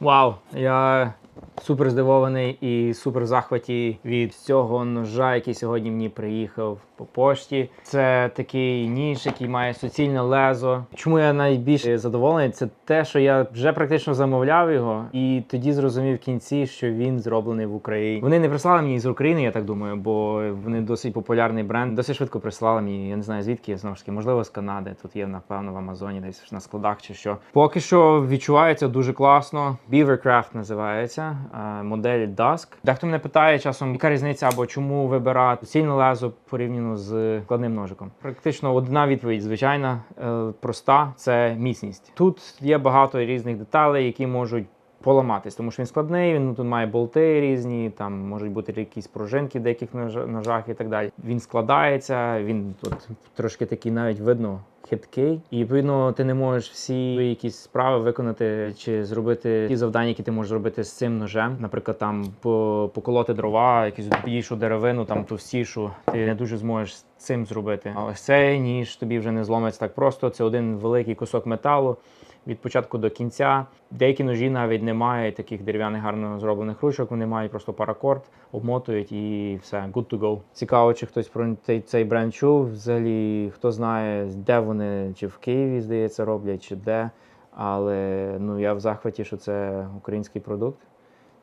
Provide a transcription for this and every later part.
Вау! Я супер здивований і супер захваті від цього ножа, який сьогодні мені приїхав по пошті. Це такий ніж, який має суцільне лезо. Чому я найбільш задоволений? Це те, що я вже практично замовляв його, і тоді зрозумів в кінці, що він зроблений в Україні. Вони не прислали мені з України, я так думаю, бо вони досить популярний бренд. Досить швидко прислали мені. Я не знаю звідки знову ж таки, можливо, з Канади. Тут є напевно в Амазоні, десь на складах чи що. Поки що відчувається дуже класно. Beavercraft називається модель Dusk. Дехто мене питає часом, яка різниця або чому вибирати сильне лезо порівняно з складним ножиком. Практично одна відповідь, звичайна, е, проста це міцність. Тут є багато різних деталей, які можуть. Поламатись, тому що він складний, він ну, тут має болти різні, там можуть бути якісь пружинки деяких нож- ножах і так далі. Він складається, він тут трошки такий навіть видно хиткий. І відповідно ти не можеш всі якісь справи виконати чи зробити ті завдання, які ти можеш зробити з цим ножем. Наприклад, там по- поколоти дрова, якусь більшу деревину, там товстішу. Ти не дуже зможеш цим зробити. А ось цей ніж тобі вже не зломиться так просто. Це один великий кусок металу від початку до кінця. Деякі ножі навіть не мають таких дерев'яних гарно зроблених ручок, вони мають просто паракорд, обмотують і все, good to go. Цікаво, чи хтось про цей, цей бренд чув. Взагалі, хто знає, де вони, чи в Києві, здається, роблять, чи де. Але ну, я в захваті, що це український продукт.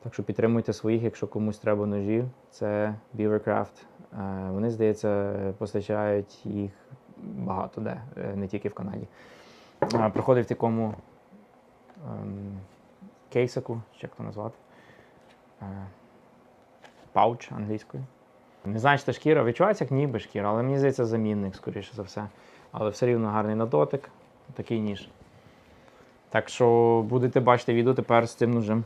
Так що підтримуйте своїх, якщо комусь треба ножів. Це Beavercraft. Е, Вони, здається, постачають їх багато де, е, не тільки в Канаді. Приходить в такому ем, кейсику, як то назвати. Е, Пауч англійською. Не знаю, чи це шкіра, відчувається як ніби шкіра, але мені здається, замінник, скоріше за все. Але все рівно гарний на дотик, такий ніж. Так що будете бачити відео тепер з цим ножем.